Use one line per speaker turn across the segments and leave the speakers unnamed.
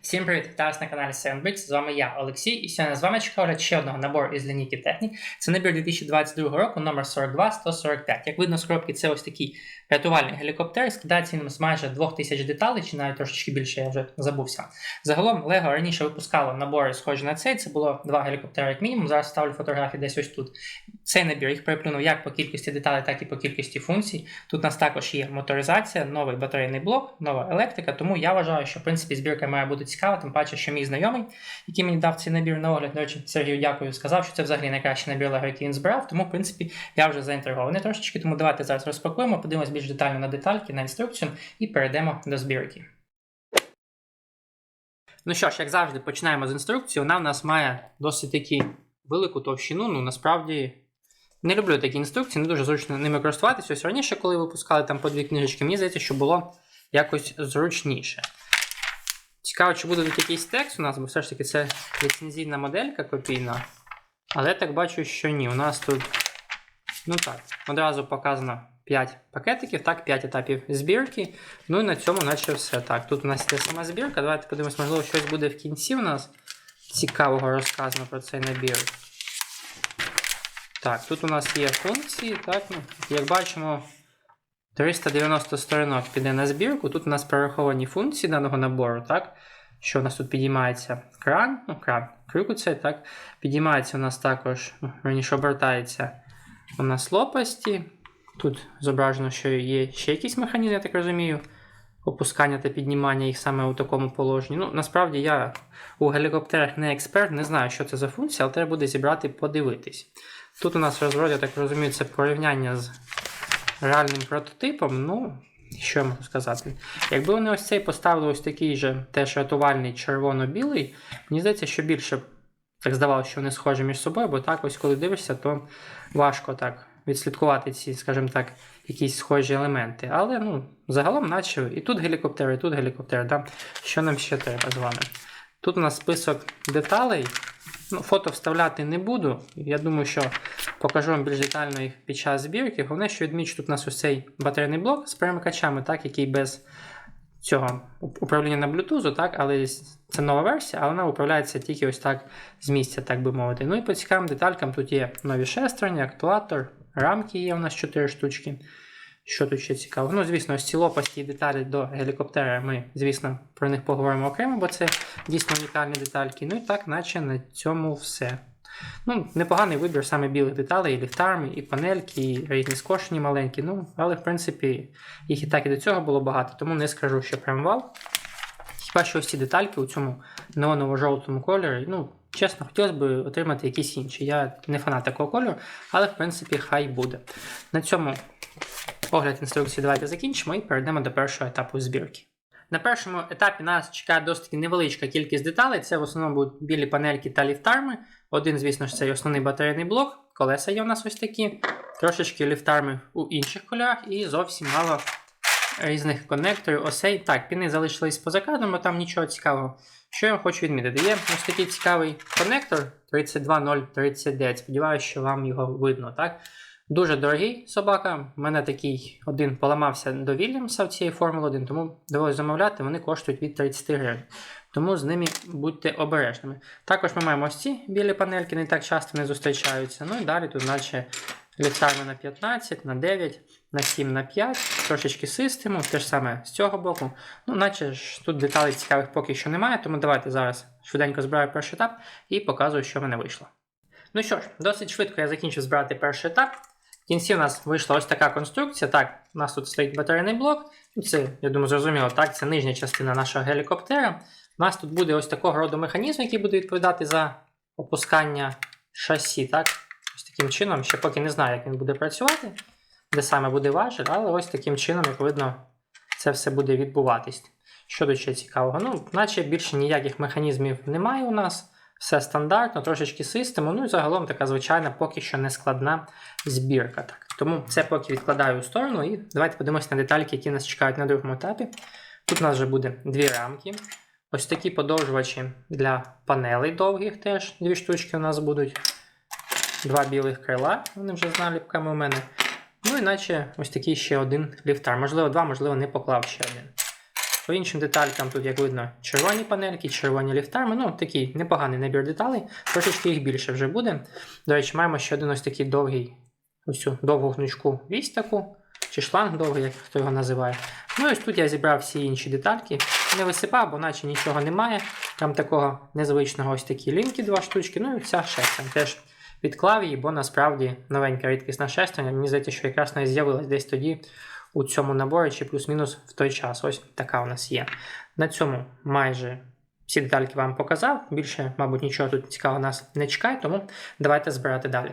Всім привіт! Вітаю вас на каналі 7Bricks. З вами я, Олексій, і сьогодні з вами чекаю ще одного набору із лінійки Технік. Це набір 2022 року номер 42145. Як видно з коробки, це ось такий рятувальний гелікоптер. Складається він з майже 2000 деталей, чи навіть трошечки більше, я вже забувся. Загалом Lego раніше випускало набори схожі на цей. Це було два гелікоптери як мінімум. Зараз ставлю фотографії десь ось тут. Цей набір їх переплюнув як по кількості деталей, так і по кількості функцій. Тут у нас також є моторизація, новий батарейний блок, нова електрика. Тому я вважаю, що в принципі збірка має бути цікава, тим паче, що мій знайомий, який мені дав цей набір на огляд, до речі, Сергію дякую, сказав, що це взагалі найкращий набір Lego, який він збирав. Тому, в принципі, я вже заінтригований трошечки. Тому давайте зараз розпакуємо, подивимось більш детально на детальки, на інструкцію і перейдемо до збірки. Ну що ж, як завжди, починаємо з інструкції. Вона в нас має досить таки велику товщину. Ну, насправді. Не люблю такі інструкції, не дуже зручно ними користуватися. Ось раніше, коли випускали там по дві книжечки, мені здається, що було якось зручніше. Цікаво, чи буде тут якийсь текст у нас, бо все ж таки це ліцензійна моделька копійна. Але я так бачу, що ні. У нас тут, ну так, одразу показано 5 пакетиків, так, 5 етапів збірки. Ну і на цьому наче все. Так, тут у нас є сама збірка. Давайте подивимось, можливо, щось буде в кінці у нас цікавого розказано про цей набір. Так, тут у нас є функції, так, ну, як бачимо, 390 сторінок піде на збірку. Тут у нас прораховані функції даного набору, так? Що у нас тут підіймається кран, ну, кран, крюкуться, так. Підіймається у нас також, ну, раніше обертається у нас лопасті. Тут зображено, що є ще якийсь механізм, я так розумію, опускання та піднімання їх саме у такому положенні. Ну, насправді я у гелікоптерах не експерт, не знаю, що це за функція, але треба буде зібрати, подивитись. Тут у нас розрод, я так розумію, це порівняння з реальним прототипом. Ну, що я можу сказати? Якби вони ось цей поставили ось такий же теж рятувальний червоно-білий, мені здається, що більше так здавалося, що вони схожі між собою, бо так ось коли дивишся, то важко так відслідкувати ці, скажімо так, якісь схожі елементи. Але ну, загалом, наче і тут гелікоптер, і тут гелікоптер. Да? Що нам ще треба з вами? Тут у нас список деталей. Ну, Фото вставляти не буду. Я думаю, що покажу вам більш детально їх під час збірки. Головне, що відмічу, тут у нас ось цей батарейний блок з перемикачами, так, який без цього управління на Bluetooth, так, але це нова версія, але вона управляється тільки ось так з місця, так би мовити. Ну і по цікавим деталькам тут є нові шестерні, актуатор, рамки є у нас 4 штучки. Що тут ще цікаво? Ну, звісно, ось ці лопасті і деталі до гелікоптера. Ми, звісно, про них поговоримо окремо, бо це дійсно унікальні детальки. Ну і так, наче на цьому все. Ну, Непоганий вибір саме білих деталей, і ліфтарми, і панельки, і різні скошені маленькі. Ну, але, в принципі, їх і так і до цього було багато, тому не скажу, що прям вау. Хіба що ці детальки у цьому неоново-жовтому кольорі, ну, чесно, хотілося б отримати якісь інші. Я не фанат такого кольору, але в принципі хай буде. На цьому огляд інструкції давайте закінчимо і перейдемо до першого етапу збірки. На першому етапі нас чекає досить невеличка кількість деталей. Це в основному будуть білі панельки та ліфтарми. Один, звісно ж, цей основний батарейний блок. Колеса є у нас ось такі. Трошечки ліфтарми у інших кольорах і зовсім мало різних коннекторів, осей. Так, піни залишились поза кадром, бо там нічого цікавого. Що я хочу відмітити? Є ось такий цікавий конектор 32039. Сподіваюся, що вам його видно. так? Дуже дорогий собака. У мене такий один поламався до Вільямса в цієї Формули 1, тому довелося замовляти, вони коштують від 30 гривень. Тому з ними будьте обережними. Також ми маємо ось ці білі панельки, не так часто не зустрічаються. Ну і далі тут, наче ліфтарми на 15, на 9, на 7, на 5, трошечки систему, те ж саме з цього боку. Ну, наче ж тут деталей цікавих поки що немає, тому давайте зараз швиденько збираю перший етап і показую, що в мене вийшло. Ну що ж, досить швидко я закінчив збирати перший етап. Кінці у нас вийшла ось така конструкція. Так, у нас тут стоїть батарейний блок. Це, я думаю, зрозуміло, так, це нижня частина нашого гелікоптера. У нас тут буде ось такого роду механізм, який буде відповідати за опускання шасі. так, Ось таким чином, ще поки не знаю, як він буде працювати, де саме буде важіль, але ось таким чином, як видно, це все буде відбуватись. Що тут ще цікавого? Ну, наче більше ніяких механізмів немає у нас. Все стандартно, трошечки систему, ну і загалом така звичайна, поки що не складна збірка. Так. Тому це поки відкладаю у сторону, і давайте подивимося на детальки, які нас чекають на другому етапі. Тут у нас вже буде дві рамки. Ось такі подовжувачі для панелей довгих теж дві штучки у нас будуть. Два білих крила, вони вже з наліпками у мене. Ну, іначе ось такий ще один ліфтар. Можливо, два, можливо, не поклав ще один. По іншим деталькам тут, як видно, червоні панельки, червоні ліфтарми. Ну, такий непоганий набір деталей. Трошечки їх більше вже буде. До речі, маємо ще один ось такий довгий, ось цю довгу гнучку вісь таку, чи шланг довгий, як хто його називає. Ну і ось тут я зібрав всі інші детальки. Не висипав, бо наче нічого немає. Там такого незвичного ось такі лінки, два штучки. Ну і вся шестерня. Теж відклав її, бо насправді новенька рідкісна шестерня. Мені здається, що якраз не з'явилась десь тоді у цьому наборі, чи плюс-мінус в той час. Ось така у нас є. На цьому майже всі детальки вам показав. Більше, мабуть, нічого тут цікавого нас не чекає, тому давайте збирати далі.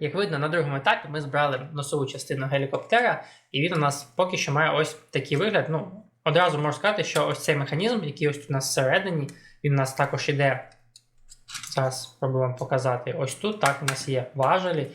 Як видно, на другому етапі ми збирали носову частину гелікоптера, і він у нас поки що має ось такий вигляд. Ну, одразу можу сказати, що ось цей механізм, який ось у нас всередині, він у нас також іде. Зараз спробую вам показати. Ось тут так у нас є важелі,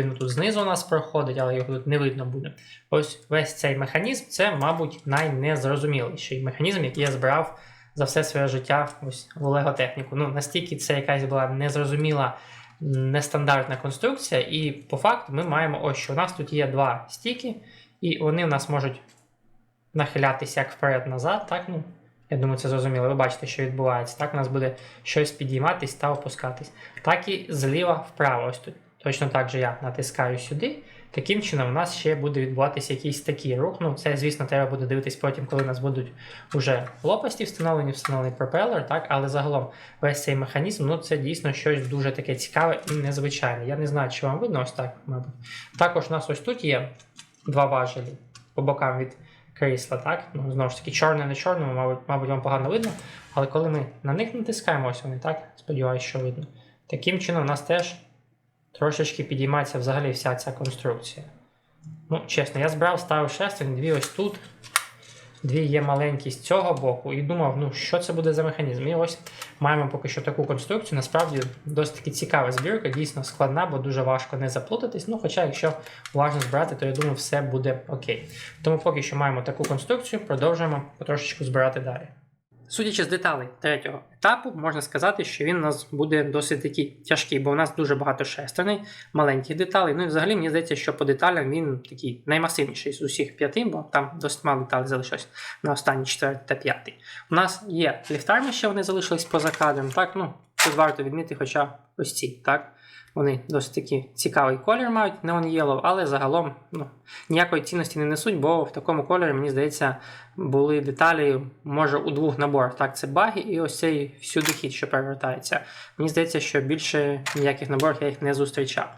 він тут знизу у нас проходить, але його тут не видно буде. Ось весь цей механізм це, мабуть, найнезрозуміліший механізм, який я збирав за все своє життя ось в леготехніку. Ну, настільки це якась була незрозуміла, нестандартна конструкція, і по факту ми маємо ось що у нас тут є два стіки, і вони у нас можуть нахилятися як вперед-назад. так, ну, я думаю, це зрозуміло. Ви бачите, що відбувається. Так, у нас буде щось підійматись та опускатись. Так і зліва вправо. Ось тут. Точно так же я натискаю сюди. Таким чином, у нас ще буде відбуватися якийсь такий рух. Ну, це, звісно, треба буде дивитись потім, коли у нас будуть вже лопасті встановлені, встановлений пропелер, так, але загалом весь цей механізм, ну це дійсно щось дуже таке цікаве і незвичайне. Я не знаю, чи вам видно ось так, мабуть. Також у нас ось тут є два важелі по бокам від крісла, так? Ну, знову ж таки, чорне на чорному, мабуть, мабуть, вам погано видно. Але коли ми на них натискаємо, ось вони, так? Сподіваюся, що видно. Таким чином, у нас теж трошечки підіймається взагалі вся ця конструкція. Ну, чесно, я збирав ставив шестерні, дві ось тут, дві є маленькі з цього боку, і думав, ну що це буде за механізм. І ось маємо поки що таку конструкцію. Насправді досить таки цікава збірка, дійсно складна, бо дуже важко не заплутатись. Ну, хоча, якщо уважно збирати, то я думаю, все буде окей. Тому поки що маємо таку конструкцію, продовжуємо потрошечку збирати далі. Судячи з деталей третього етапу, можна сказати, що він у нас буде досить такий тяжкий, бо у нас дуже багато шестерней, маленьких деталей. Ну і взагалі мені здається, що по деталям він такий наймасивніший з усіх п'яти, бо там досить мало деталей залишилось на останній четвертий та п'ятий. У нас є ліфтарми, ще вони залишились поза кадром. Так, ну тут варто відмітити, хоча ось ці, так. Вони досить таки цікавий колір мають Neon Yellow, але загалом ну, ніякої цінності не несуть, бо в такому кольорі, мені здається, були деталі, може, у двох наборах. Так, це баги і ось цей всюди хід, що перевертається. Мені здається, що більше ніяких наборів я їх не зустрічав.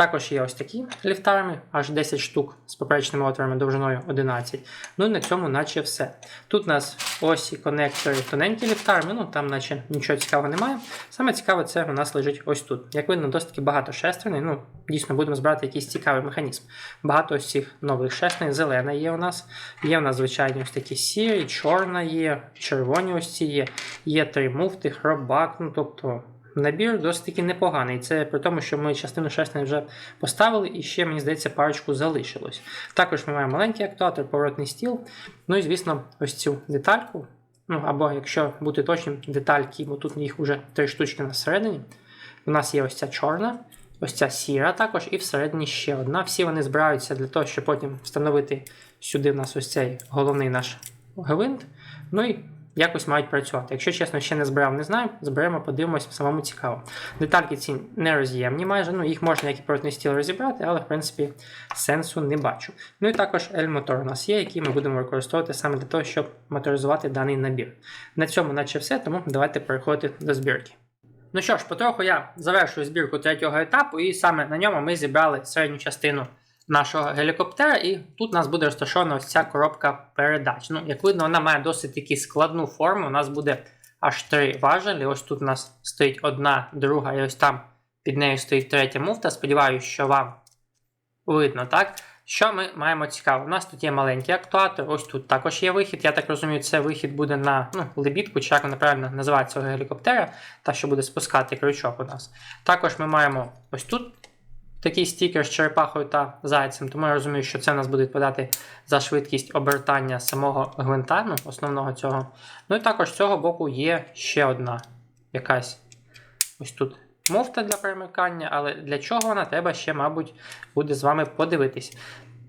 Також є ось такі ліфтарми, аж 10 штук з поперечними отворами довжиною 11. Ну і на цьому наче все. Тут у нас ось і конектори тоненькі ліфтарми, ну там наче нічого цікавого немає. Саме цікаве це у нас лежить ось тут. Як видно, досить багато шестерней. Ну, дійсно будемо збирати якийсь цікавий механізм. Багато ось цих нових шестерней, зелена є у нас. Є у нас звичайні ось такі сірі, чорна є, червоні ось ці є, є три муфти, хробак, ну тобто. Набір досить таки непоганий. Це при тому, що ми частину шестерень вже поставили, і ще, мені здається, парочку залишилось. Також ми маємо маленький актуатор, поворотний стіл. Ну і, звісно, ось цю детальку. Ну, або, якщо бути точним, детальки, бо тут їх вже три штучки на всередині. У нас є ось ця чорна, ось ця сіра також, і всередині ще одна. Всі вони збираються для того, щоб потім встановити сюди в нас ось цей головний наш гвинт. Ну і якось мають працювати. Якщо чесно, ще не збирав, не знаю. Зберемо, подивимось, самому цікаво. Детальки ці нероз'ємні майже, ну їх можна як і поворотний стіл розібрати, але в принципі сенсу не бачу. Ну і також L-мотор у нас є, який ми будемо використовувати саме для того, щоб моторизувати даний набір. На цьому наче все, тому давайте переходити до збірки. Ну що ж, потроху я завершую збірку третього етапу, і саме на ньому ми зібрали середню частину нашого гелікоптера, і тут у нас буде розташована ось ця коробка передач. Ну, як видно, вона має досить таки складну форму. У нас буде аж три важелі. Ось тут у нас стоїть одна, друга, і ось там під нею стоїть третя муфта. Сподіваюся, що вам видно, так? Що ми маємо цікаво? У нас тут є маленький актуатор, ось тут також є вихід. Я так розумію, це вихід буде на ну, лебідку, чи як вона правильно називається цього гелікоптера, та що буде спускати крючок у нас. Також ми маємо ось тут такий стікер з черепахою та зайцем, тому я розумію, що це нас буде відповідати за швидкість обертання самого гвинта, ну, основного цього. Ну і також з цього боку є ще одна якась ось тут муфта для перемикання, але для чого вона треба ще, мабуть, буде з вами подивитись.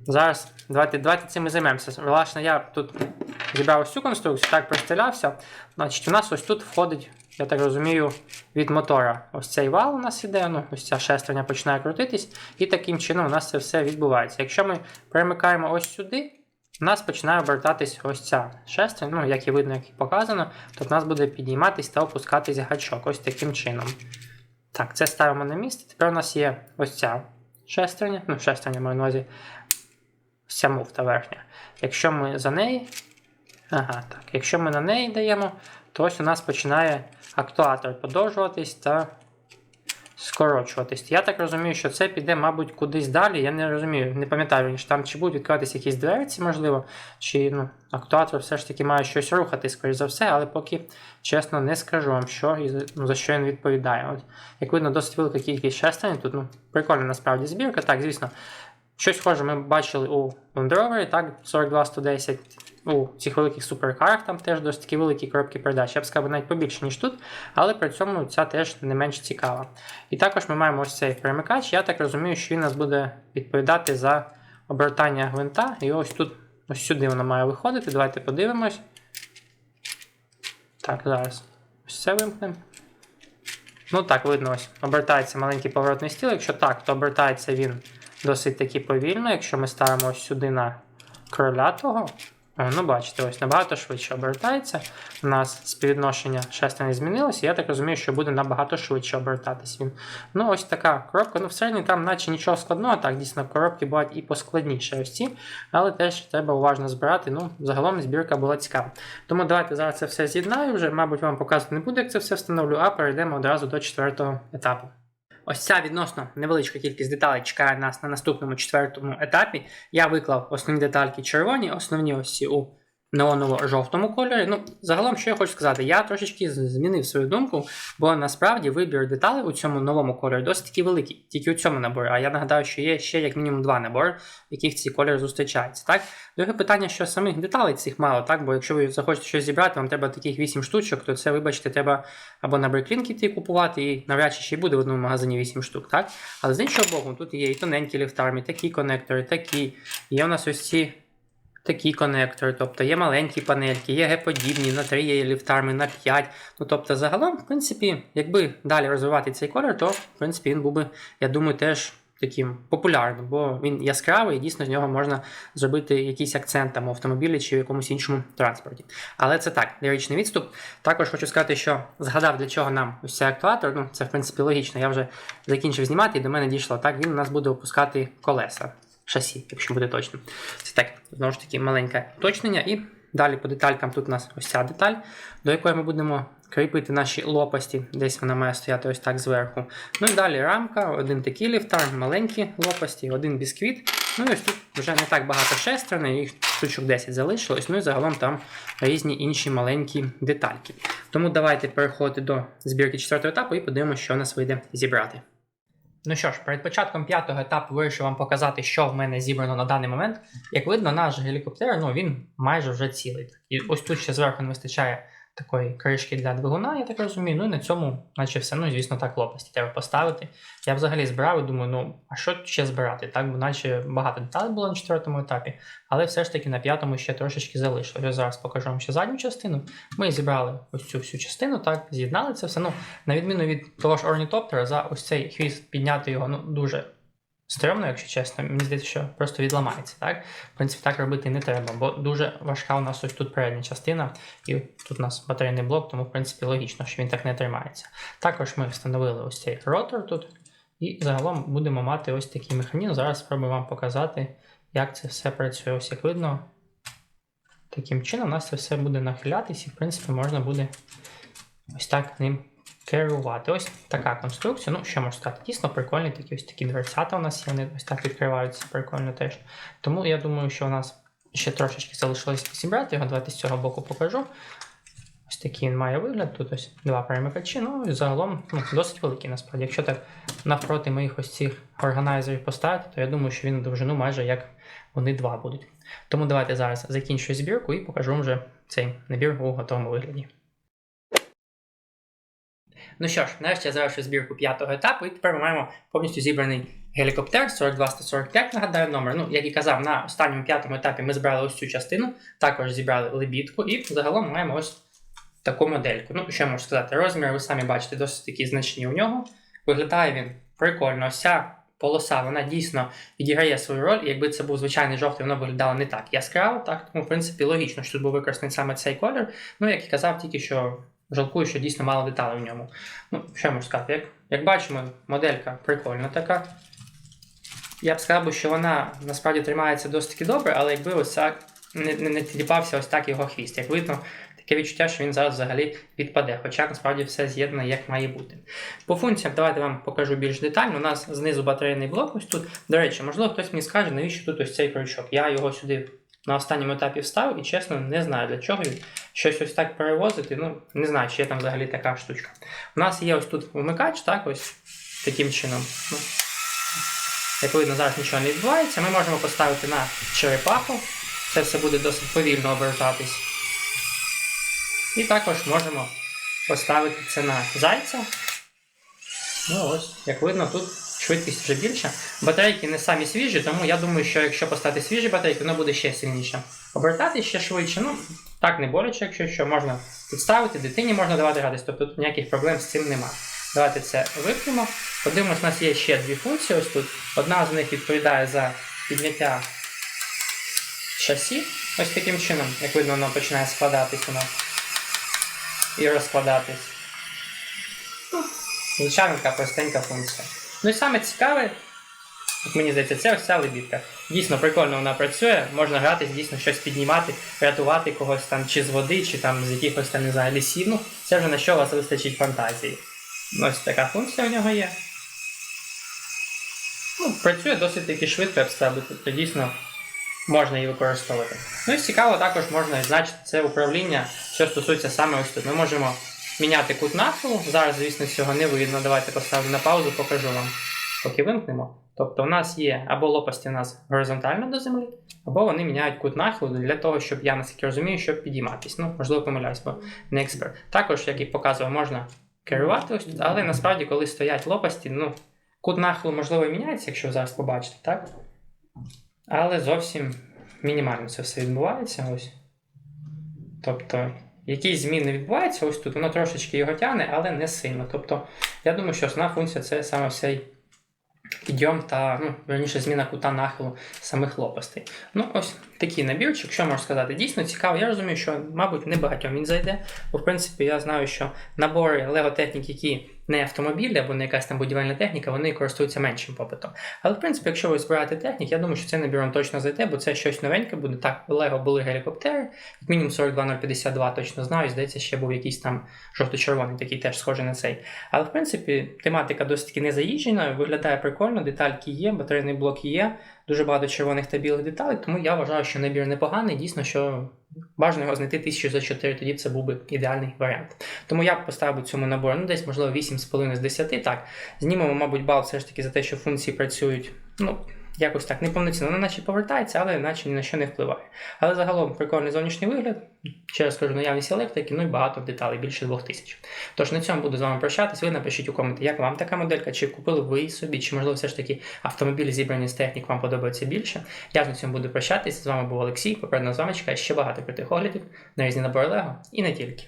Зараз давайте, давайте цим і займемося. Власне, я тут зібрав ось цю конструкцію, так пристрілявся. Значить, у нас ось тут входить, я так розумію, від мотора. Ось цей вал у нас іде, ну, ось ця шестерня починає крутитись, і таким чином у нас це все відбувається. Якщо ми перемикаємо ось сюди, у нас починає обертатись ось ця шестерня, ну, як і видно, як і показано, то в нас буде підійматись та опускатись гачок ось таким чином. Так, це ставимо на місце. Тепер у нас є ось ця шестерня, ну, шестерня маю на увазі, ось ця муфта верхня. Якщо ми за неї. Ага, так. Якщо ми на неї даємо, то ось у нас починає актуатор подовжуватись та скорочуватись. Я так розумію, що це піде, мабуть, кудись далі. Я не розумію, не пам'ятаю, чи там чи будуть відкриватися якісь дверці, можливо, чи ну, актуатор все ж таки має щось рухати, скоріш за все, але поки чесно не скажу вам, що і ну, за що він відповідає. От, як видно, досить велика кількість шестерень. Тут ну, прикольна насправді збірка. Так, звісно, щось схоже ми бачили у Land Rover, так, 42110. У цих великих суперкарах там теж досить такі великі коробки передач. Я б сказав, навіть побільше, ніж тут, але при цьому ця теж не менш цікава. І також ми маємо ось цей перемикач. Я так розумію, що він нас буде відповідати за обертання гвинта. І ось тут, ось сюди воно має виходити. Давайте подивимось. Так, зараз. Ось це вимкнемо. Ну так, видно, ось обертається маленький поворотний стіл. Якщо так, то обертається він досить таки повільно. Якщо ми ставимо ось сюди на короля того. О, ну, бачите, ось набагато швидше обертається. У нас співвідношення шестерні змінилося. Я так розумію, що буде набагато швидше обертатись він. Ну, ось така коробка. Ну, всередині там, наче нічого складного. Так, дійсно, коробки бувають і поскладніше ось ці, але теж треба уважно збирати. Ну, загалом збірка була цікава. Тому давайте зараз це все з'єднаю вже. Мабуть, вам показувати не буду, як це все встановлю, а перейдемо одразу до четвертого етапу. Ось ця відносно невеличка кількість деталей чекає нас на наступному четвертому етапі. Я виклав основні детальки червоні, основні ось ці у неоново-жовтому кольорі. Ну, загалом, що я хочу сказати, я трошечки змінив свою думку, бо насправді вибір деталей у цьому новому кольорі досить таки великий, тільки у цьому наборі. А я нагадаю, що є ще як мінімум два набори, в яких ці кольори зустрічаються. Так? Друге питання, що самих деталей цих мало, так? Бо якщо ви захочете щось зібрати, вам треба таких 8 штучок, то це, вибачте, треба або на Breaklink йти купувати, і навряд чи ще й буде в одному магазині 8 штук, так? Але з іншого боку, тут є і тоненькі ліфтарми, такі конектори, такі. Є у нас ось ці такі конектори, тобто є маленькі панельки, є Г-подібні, на 3 є ліфтарми, на 5. Ну тобто, загалом, в принципі, якби далі розвивати цей колір, то в принципі він був би, я думаю, теж таким популярним, бо він яскравий і дійсно з нього можна зробити якийсь акцент там у автомобілі чи в якомусь іншому транспорті. Але це так, ліричний відступ. Також хочу сказати, що згадав, для чого нам ось цей актуатор. Ну, це в принципі логічно. Я вже закінчив знімати і до мене дійшло. Так, він у нас буде опускати колеса. Шасі, якщо буде точно. Це так, знову ж таки, маленьке уточнення. І далі по деталькам тут у нас ось ця деталь, до якої ми будемо кріпити наші лопасті. Десь вона має стояти ось так зверху. Ну і далі рамка, один такий ліфтар, маленькі лопасті, один бісквіт. Ну і ось тут вже не так багато шестерень, їх штучок 10 залишилось. Ну і загалом там різні інші маленькі детальки. Тому давайте переходити до збірки четвертого етапу і подивимося, що у нас вийде зібрати. Ну що ж, перед початком п'ятого етапу вирішив вам показати, що в мене зібрано на даний момент. Як видно, наш гелікоптер ну, він майже вже цілий. І ось тут ще зверху не вистачає такої кришки для двигуна, я так розумію. Ну і на цьому, наче все. Ну, звісно, так лопасті треба поставити. Я взагалі збирав і думаю, ну а що ще збирати? Так, бо наче багато деталей було на четвертому етапі, але все ж таки на п'ятому ще трошечки залишилось. Я зараз покажу вам ще задню частину. Ми зібрали ось цю всю частину, так, з'єднали це все. Ну, на відміну від того ж орнітоптера, за ось цей хвіст підняти його ну, дуже стрьомно, якщо чесно. Мені здається, що просто відламається. Так? В принципі, так робити не треба, бо дуже важка у нас ось тут передня частина, і тут у нас батарейний блок, тому в принципі логічно, що він так не тримається. Також ми встановили ось цей ротор тут, і загалом будемо мати ось такий механізм. Зараз спробую вам показати, як це все працює. Ось як видно. Таким чином, у нас це все буде нахилятись, і в принципі можна буде ось так ним керувати. Ось така конструкція. Ну, що можу сказати, дійсно прикольні такі ось такі дверцята у нас є, вони ось так відкриваються, прикольно теж. Тому я думаю, що у нас ще трошечки залишилось зібрати його. Давайте з цього боку покажу. Ось такий він має вигляд. Тут ось два перемикачі. Ну і загалом ну, досить великий насправді. Якщо так навпроти моїх ось цих органайзерів поставити, то я думаю, що він на довжину майже як вони два будуть. Тому давайте зараз закінчую збірку і покажу вам вже цей набір у готовому вигляді. Ну що ж, нарешті я завершив збірку п'ятого етапу, і тепер ми маємо повністю зібраний гелікоптер 42-145, нагадаю номер. Ну, як і казав, на останньому п'ятому етапі ми збирали ось цю частину, також зібрали лебідку, і загалом маємо ось таку модельку. Ну, що я можу сказати, розміри ви самі бачите, досить такі значні у нього. Виглядає він прикольно. Ця полоса, вона дійсно відіграє свою роль. І якби це був звичайний жовтий, воно виглядало не так яскраво, так тому в принципі логічно, що тут був використаний саме цей колір. Ну, як і казав, тільки що жалкую, що дійсно мало деталей в ньому. Ну, що я можу сказати, як, як бачимо, моделька прикольна така. Я б сказав, що вона насправді тримається досить таки добре, але якби ось так не, не, не тіліпався ось так його хвіст. Як видно, таке відчуття, що він зараз взагалі відпаде, хоча насправді все з'єднано як має бути. По функціям давайте вам покажу більш детально. У нас знизу батарейний блок ось тут. До речі, можливо, хтось мені скаже, навіщо тут ось цей крючок. Я його сюди на останньому етапі вставив і чесно не знаю для чого він щось ось так перевозити. Ну, не знаю, чи є там взагалі така штучка. У нас є ось тут вмикач, так, ось таким чином. Ну, як видно, зараз нічого не відбувається. Ми можемо поставити на черепаху. Це все буде досить повільно обертатись. І також можемо поставити це на зайця. Ну ось, як видно, тут швидкість вже більша. Батарейки не самі свіжі, тому я думаю, що якщо поставити свіжі батарейки, воно буде ще сильніше. Обертати ще швидше. Ну, так не боляче, якщо що, можна підставити, дитині можна давати гратись, тобто тут ніяких проблем з цим нема. Давайте це випнемо. Подивимось, у нас є ще дві функції ось тут. Одна з них відповідає за підняття шасі. Ось таким чином, як видно, воно починає складатись у нас і розкладатись. Ну, Звичайно, така простенька функція. Ну і саме цікаве, як мені здається, це ось ця лебідка. Дійсно прикольно вона працює, можна гратись, дійсно щось піднімати, рятувати когось там чи з води, чи там з якихось там, не знаю, лісів. Ну, це вже на що у вас вистачить фантазії. Ось така функція у нього є. Ну, працює досить таки швидко, я б тобто дійсно можна її використовувати. Ну і цікаво, також можна відзначити це управління, що стосується саме ось тут. Ми можемо міняти кут нахилу. Зараз, звісно, цього не видно. Давайте поставлю на паузу, покажу вам. Поки вимкнемо. Тобто у нас є або лопасті у нас горизонтально до землі, або вони міняють кут нахилу для того, щоб я наскільки розумію, щоб підійматись. Ну, можливо, помиляюсь, бо не експерт. Також, як і показував, можна керувати ось тут, але насправді, коли стоять лопасті, ну, кут нахилу, можливо, і міняється, якщо зараз побачите, так? Але зовсім мінімально це все відбувається. ось. Тобто, якісь зміни відбуваються, ось тут воно трошечки його тягне, але не сильно. Тобто, я думаю, що основна функція це саме цей підйом та, ну, верніше, зміна кута нахилу самих лопастей. Ну, ось такий набірчик, що можу сказати, дійсно цікаво. Я розумію, що, мабуть, не багатьом він зайде, бо в принципі я знаю, що набори леготехнік, технік, які не автомобілі або не якась там будівельна техніка, вони користуються меншим попитом. Але в принципі, якщо ви збираєте технік, я думаю, що цей набір вам точно зайде, бо це щось новеньке буде. Так, Lego були гелікоптери, як мінімум 42052 точно знаю, здається, ще був якийсь там жовто-червоний, такий теж схожий на цей. Але в принципі, тематика досить таки не заїжджена, виглядає прикольно, детальки є, батарейний блок є, дуже багато червоних та білих деталей, тому я вважаю, що набір непоганий, дійсно, що бажано його знайти 1000 за 4, тоді це був би ідеальний варіант. Тому я поставив цьому набору ну, десь, можливо, 8,5 з 10. Так, знімемо, мабуть, бал все ж таки за те, що функції працюють. Ну, якось так неповноцінно, наче повертається, але наче ні на що не впливає. Але загалом прикольний зовнішній вигляд, ще раз кажу, наявність електрики, ну і багато деталей, більше 2000. Тож на цьому буду з вами прощатись. Ви напишіть у коменти, як вам така моделька, чи купили ви собі, чи можливо все ж таки автомобілі зібрані з технік вам подобаються більше. Я ж на цьому буду прощатись. З вами був Олексій. Попередньо з вами чекає ще багато крутих оглядів на різні набори Лего і не тільки.